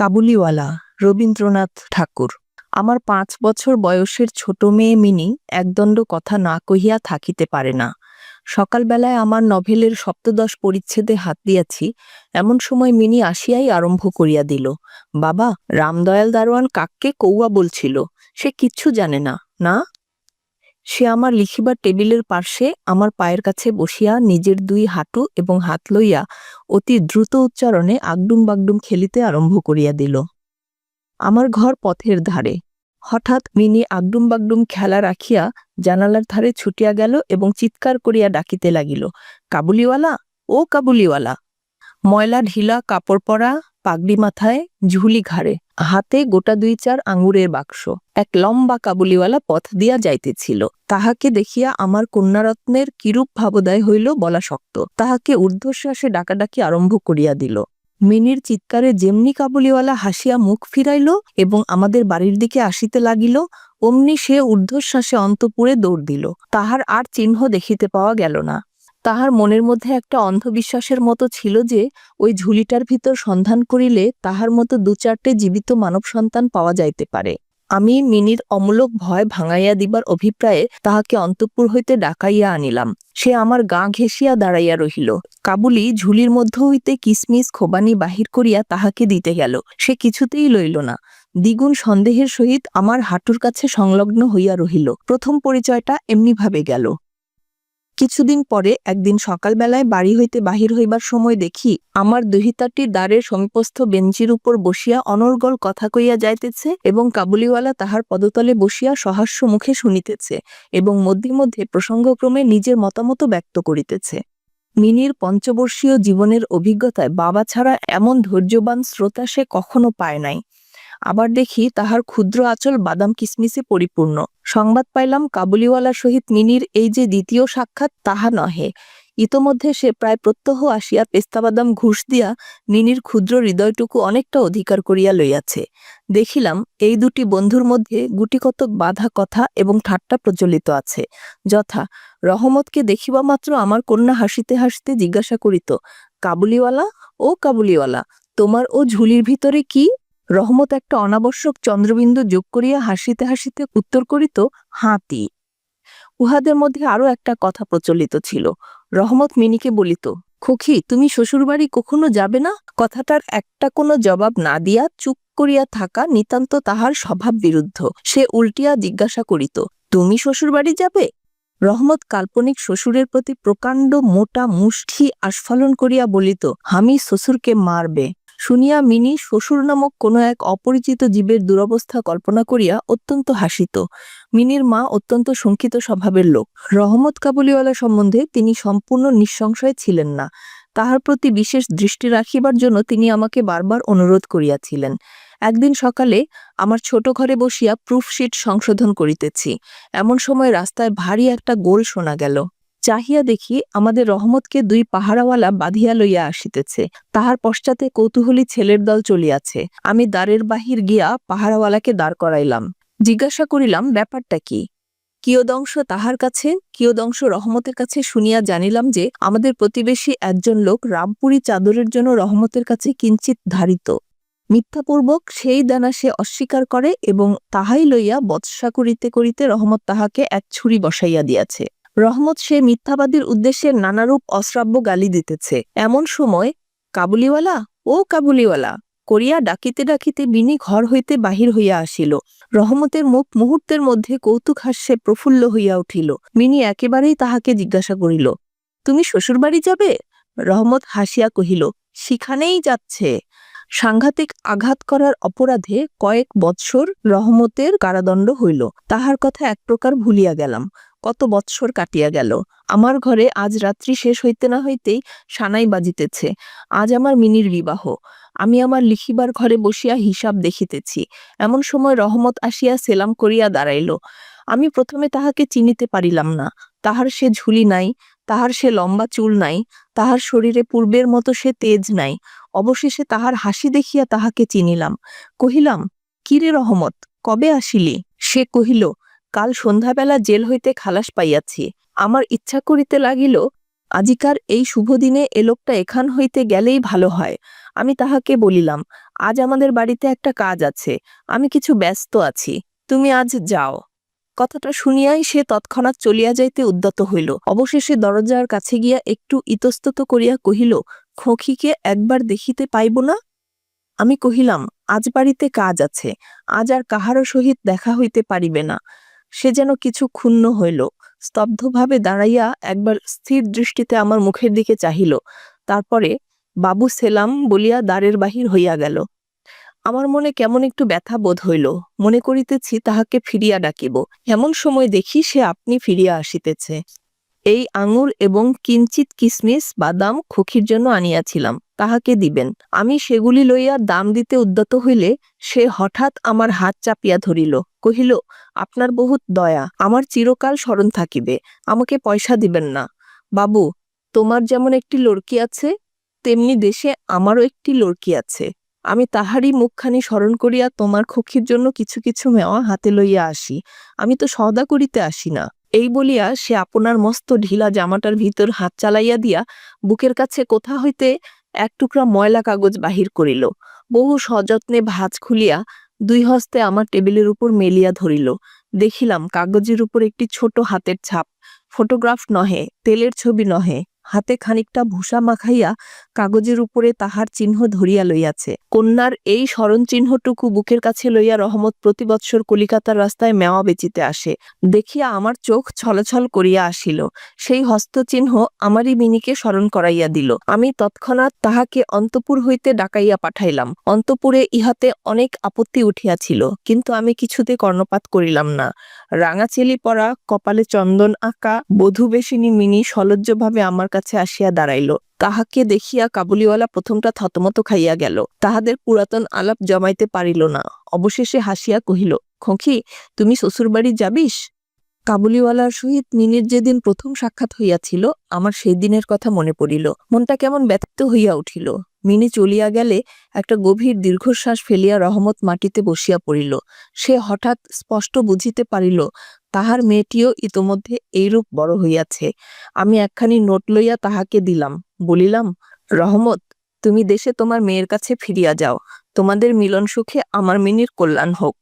কাবুলিওয়ালা, রবীন্দ্রনাথ ঠাকুর। আমার পাঁচ বছর বয়সের ছোট মেয়ে মিনি একদণ্ড কথা না কহিয়া থাকিতে পারে না। সকালবেলায় আমার নভেলের সপ্তদশ পরিচ্ছেদে হাত দিয়াছি, এমন সময় মিনি আসিয়াই আরম্ভ করিয়া দিল, বাবা, রামদয়াল দারোয়ান কাককে কৌয়া বলছিল, সে কিচ্ছু জানে না না? সে আমার লিখিবার টেবিলের পার্শ্বে আমার পায়ের কাছে বসিয়া নিজের দুই হাঁটু এবং হাত লইয়া অতি দ্রুত উচ্চারণে আগডুম বাগডুম খেলিতে আরম্ভ করিয়া দিল। আমার ঘর পথের ধারে। হঠাৎ মিনি আগডুম বাগডুম খেলা রাখিয়া জানালার ধারে ছুটিয়া গেল এবং চিৎকার করিয়া ডাকিতে লাগিল, কাবুলিওয়ালা, ও কাবুলিওয়ালা! ময়লা ঢিলা কাপড় পরা, পাগড়ি মাথায়, ঝুলি ঘাড়ে, হাতে গোটা দুই চার আঙুরের বাক্স। এক লম্বা কাবুলিওয়ালা পথ দিয়া যাইতেছিল। তাহাকে দেখিয়া আমার কন্যারত্নের কিরূপ ভাবোদয় হইল বলা শক্ত। তাহাকে ঊর্ধ্বশ্বাসে ডাকাডাকি আরম্ভ করিয়া দিল। মিনির চিৎকারে যেমনি কাবুলিওয়ালা হাসিয়া মুখ ফিরাইল এবং আমাদের বাড়ির দিকে আসিতে লাগিল, অমনি সে ঊর্ধ্বশ্বাসে অন্তপুরে দৌড় দিল। তাহার আর চিহ্ন দেখিতে পাওয়া গেল না। তাহার মনের মধ্যে একটা অন্ধবিশ্বাসের মতো ছিল যে ওই ঝুলিটার ভিতর সন্ধান করিলে তাহার মতো দু চারটে জীবিত মানব সন্তান পাওয়া যাইতে পারে। আমি মিনির অমূলক ভয় ভাঙাইয়া দিবার অভিপ্রায়ে তাহাকে অন্তঃপুর হইতে ডাকাইয়া আনিলাম। সে আমার গা ঘেঁষিয়া দাঁড়াইয়া রহিল। কাবুলি ঝুলির মধ্য হইতে কিসমিস খোবানি বাহির করিয়া তাহাকে দিতে গেল। সে কিছুতেই লইল না। দ্বিগুণ সন্দেহের সহিত আমার হাঁটুর কাছে সংলগ্ন হইয়া রহিল। প্রথম পরিচয়টা এমনিভাবে গেল। কিছুদিন পরে একদিন সকালবেলায় বাড়ি হইতে বাহির হইবার সময় দেখি আমার দুহিতাটি দ্বারের সমীপস্থ বেঞ্চির উপর বসিয়া অনর্গল কথা কইয়া যাইতেছে এবং কাবুলিওয়ালা তাহার পদতলে বসিয়া সহাস্য মুখে শুনিতেছে এবং মধ্যে মধ্যে প্রসঙ্গক্রমে নিজের মতামত ব্যক্ত করিতেছে। মিনির পঞ্চবর্ষীয় জীবনের অভিজ্ঞতায় বাবা ছাড়া এমন ধৈর্যবান শ্রোতা সে কখনো পায় নাই। আবার দেখি তাহার ক্ষুদ্র আঁচল বাদাম কিসমিসে পরিপূর্ণ। সংবাদ পাইলাম কাবুলিওয়ালার সহিত মিনির এই যে দ্বিতীয় সাক্ষাৎ তাহা নহে। ইতোমধ্যে সে প্রায় প্রত্যহ আসিয়া পেস্তাবাদাম ঘুষ দিয়া মিনির ক্ষুদ্র হৃদয়টুকু অনেকটা অধিকার করিয়া লইয়াছে। দেখিলাম এই দুটি বন্ধুর মধ্যে গুটিকতক বাধা কথা এবং ঠাট্টা প্রচলিত আছে। যথা, রহমতকে দেখিবা মাত্র আমার কন্যা হাসিতে হাসিতে জিজ্ঞাসা করিত, কাবুলিওয়ালা ও কাবুলিওয়ালা, তোমার ও ঝুলির ভিতরে কি রহমত একটা অনাবশ্যক চন্দ্রবিন্দু যোগ করিয়া হাসিতে হাসিতে উত্তর করিত, হাতি। উহাদের মধ্যে আরও একটা কথা প্রচলিত ছিল। রহমত মিনিকে বলিত খোখি তুমি শ্বশুরবাড়ি কখনো যাবে না? কথাটার একটা কোনো জবাব না দিয়া চুপ করিয়া থাকা নিতান্ত তাহার স্বভাব বিরুদ্ধ। সে উল্টিয়া জিজ্ঞাসা করিত, তুমি শ্বশুরবাড়ি যাবে? রহমত কাল্পনিক শ্বশুরের প্রতি প্রকাণ্ড মোটা মুষ্টি আস্ফালন করিয়া বলিত, আমি শ্বশুরকে মারবে। শুনিয়া মিনি শ্বশুর নামক কোনো এক অপরিচিত জীবের দুরবস্থা কল্পনা করিয়া অত্যন্ত হাসিত। মিনির মা অত্যন্ত শঙ্কিত স্বভাবের লোক। রহমত কাবুলিওয়ালা সম্বন্ধে তিনি সম্পূর্ণ নিঃসংশয় ছিলেন না। তাহার প্রতি বিশেষ দৃষ্টি রাখিবার জন্য তিনি আমাকে বারবার অনুরোধ করিয়াছিলেন। একদিন সকালে আমার ছোট ঘরে বসিয়া প্রুফশিট সংশোধন করিতেছি। এমন সময় রাস্তায় ভারী একটা গোল শোনা গেল। চাহিয়া দেখি আমাদের রহমতকে দুই পাহারাওয়ালা বাঁধিয়া লইয়া আসিতেছে। তাহার পশ্চাতে কৌতূহলী ছেলের দল চলিয়াছে। আমি দ্বারের বাহির গিয়া পাহারাওয়ালাকে দাঁড় করাইলাম। জিজ্ঞাসা করিলাম, ব্যাপারটা কি? কিয়দংশ তাহার কাছে, কিয়দংশ রহমতের কাছে শুনিয়া জানিলাম যে, আমাদের প্রতিবেশী একজন লোক রামপুরি চাদরের জন্য রহমতের কাছে কিঞ্চিত ধারিত। মিথ্যাপূর্বক সেই দানা সে অস্বীকার করে এবং তাহাই লইয়া বৎসা করিতে করিতে রহমত তাহাকে এক ছুরি বসাইয়া দিয়াছে। রহমত সে মিথ্যাবাদীর উদ্দেশ্যে নানারূপ অশ্রাব্য গালি দিতেছে। এমন সময় কাবুলিওয়ালা, ও কাবুলিওয়ালা, করিয়া ডাকিতে ডাকিতে বিনি ঘর হইতে বাহির হইয়া আসিল। রহমতের মুখ মুহূর্তের মধ্যে কৌতুক হাস্যে প্রফুল্ল হইয়া উঠিল। মিনি একেবারেই তাহাকে জিজ্ঞাসা করিল, তুমি শ্বশুরবাড়ি যাবে? রহমত হাসিয়া কহিল, সেখানেই যাচ্ছে। সাংঘাতিক আঘাত করার অপরাধে কয়েক বৎসর রহমতের কারাদণ্ড হইল। তাহার কথা এক প্রকার ভুলিয়া গেলাম। কত বৎসর কাটিয়া গেল। আমার ঘরে আজ রাত্রি শেষ হইতে না হইতেই সানাই বাজিতেছে। আজ আমার মিনির বিবাহ। আমি আমার লিখিবার ঘরে বসিয়া হিসাব দেখিতেছি। এমন সময় রহমত আসিয়া সেলাম করিয়া দাঁড়াইল। আমি প্রথমে তাহাকে চিনিতে পারিলাম না। তাহার সে ঝুলি নাই। তাহার সে লম্বা চুল নাই, তাহার শরীরে পূর্বের মতো সে তেজ নাই, অবশেষে তাহার হাসি দেখিয়া তাহাকে চিনিলাম। কহিলাম, কিরে রহমত, কবে আসিলি? সে কহিল, কাল সন্ধ্যাবেলা জেল হইতে খালাস পাইয়াছি। আমার ইচ্ছা করিতে লাগিল, আজিকার এই শুভ দিনে এ লোকটা এখান হইতে গেলেই ভালো হয়। আমি তাহাকে বলিলাম, আজ আমাদের বাড়িতে একটা কাজ আছে, আমি কিছু ব্যস্ত আছি, তুমি আজ যাও। কথাটা শুনিয়াই সে তৎক্ষণাৎ চলিয়া যাইতে উদ্যত হইল। অবশেষে দরজার কাছে গিয়া একটু ইতস্তত করিয়া কহিল খোঁখিকে একবার দেখিতে পাইব না? আমি কহিলাম, আজ বাড়িতে কাজ আছে, আজ আর কাহারও সহিত দেখা হইতে পারিবে না। সে যেন কিছু ক্ষুণ্ণ হইল। স্তব্ধভাবে দাঁড়াইয়া একবার স্থির দৃষ্টিতে আমার মুখের দিকে চাহিল। তারপরে, বাবু সেলাম বলিয়া দ্বারের বাহির হইয়া গেল। আমার মনে কেমন একটু ব্যথা বোধ হইল। মনে করিতেছি তাহাকে ফিরিয়া ডাকিব। এমন সময় দেখি সে আপনি ফিরিয়া আসিতেছে। এই আঙুর এবং কিঞ্চিত কিসমিস বাদাম খোখির জন্য আনিয়াছিলাম, তাহাকে দিবেন। আমি সেগুলি লইয়া দাম দিতে উদ্যত হইলে সে হঠাৎ আমার হাত চাপিয়া ধরিল, কহিল, আপনার বহুত দয়া, আমার চিরকাল স্মরণ থাকিবে, আমাকে পয়সা দিবেন না। বাবু, তোমার যেমন একটি লড়কি আছে, তেমনি দেশে আমারও একটি লড়কি আছে। আমি তাহারই মুখখানি স্মরণ করিয়া তোমার খক্ষির জন্য কিছু কিছু মেওয়া হাতে লইয়া আসি। আমি তো সদা করিতে আসি না। এই বলিয়া সে আপনার মস্ত ঢিলা জামাটার ভিতর হাত চালাইয়া দিয়া বুকের কাছে কোথা হইতে এক টুকরা ময়লা কাগজ বাহির করিল। বহু সযত্নে ভাঁজ খুলিয়া দুই হস্তে আমার টেবিলের উপর মেলিয়া ধরিল। দেখিলাম কাগজের উপর একটি ছোট হাতের ছাপ। ফটোগ্রাফ নহে, তেলের ছবি নহে। হাতে খানিকটা ভূষা মাখাইয়া কাগজের উপরে তাহার চিহ্ন ধরিয়া লইয়াছে। কন্যার এই স্মরণ চিহ্নটুকু বুকের কাছে লইয়া রহমত প্রতি বৎসর কলিকাতার রাস্তায় মেওয়া বেচিতে আসে। দেখিয়া আমার চোখ ছলছল করিয়া আসিল। সেই হস্তচিহ্ন আমারই মিনিকে স্মরণ করাইয়া দিল। আমি তৎক্ষণাৎ তাহাকে অন্তপুর হইতে ডাকাইয়া পাঠাইলাম। অন্তপুরে ইহাতে অনেক আপত্তি উঠিয়াছিল, কিন্তু আমি কিছুতে কর্ণপাত করিলাম না। রাঙাচেলি পরা, কপালে চন্দন আঁকা, বধূবেশিনী মিনি সলজ্জভাবে আমার কাছে আসিয়া দাঁড়াইল। তাহাকে দেখিয়া কাবুলিওয়ালা প্রথমটা থতমত খাইয়া গেল। তাহাদের পুরাতন আলাপ জমাইতে পারিল না। অবশেষে হাসিয়া কহিল খোঁখি তুমি শ্বশুরবাড়ি যাবিস? কাবুলিওয়ালার সহিত মিনির যেদিন প্রথম সাক্ষাৎ হইয়াছিল, আমার সেই দিনের কথা মনে পড়িল। মনটা কেমন ব্যথিত হইয়া উঠিল। মিনি চলিয়া গেলে একটা গভীর দীর্ঘশ্বাস ফেলিয়া রহমত মাটিতে বসিয়া পড়িল। সে হঠাৎ স্পষ্ট বুঝিতে পারিল, তাহার মেয়েটিও ইতোমধ্যে এইরূপ বড় হইয়াছে। আমি একখানি নোট লইয়া তাহাকে দিলাম, বলিলাম, রহমত, তুমি দেশে তোমার মেয়ের কাছে ফিরিয়া যাও। তোমাদের মিলন সুখে আমার মিনির কল্যাণ হোক।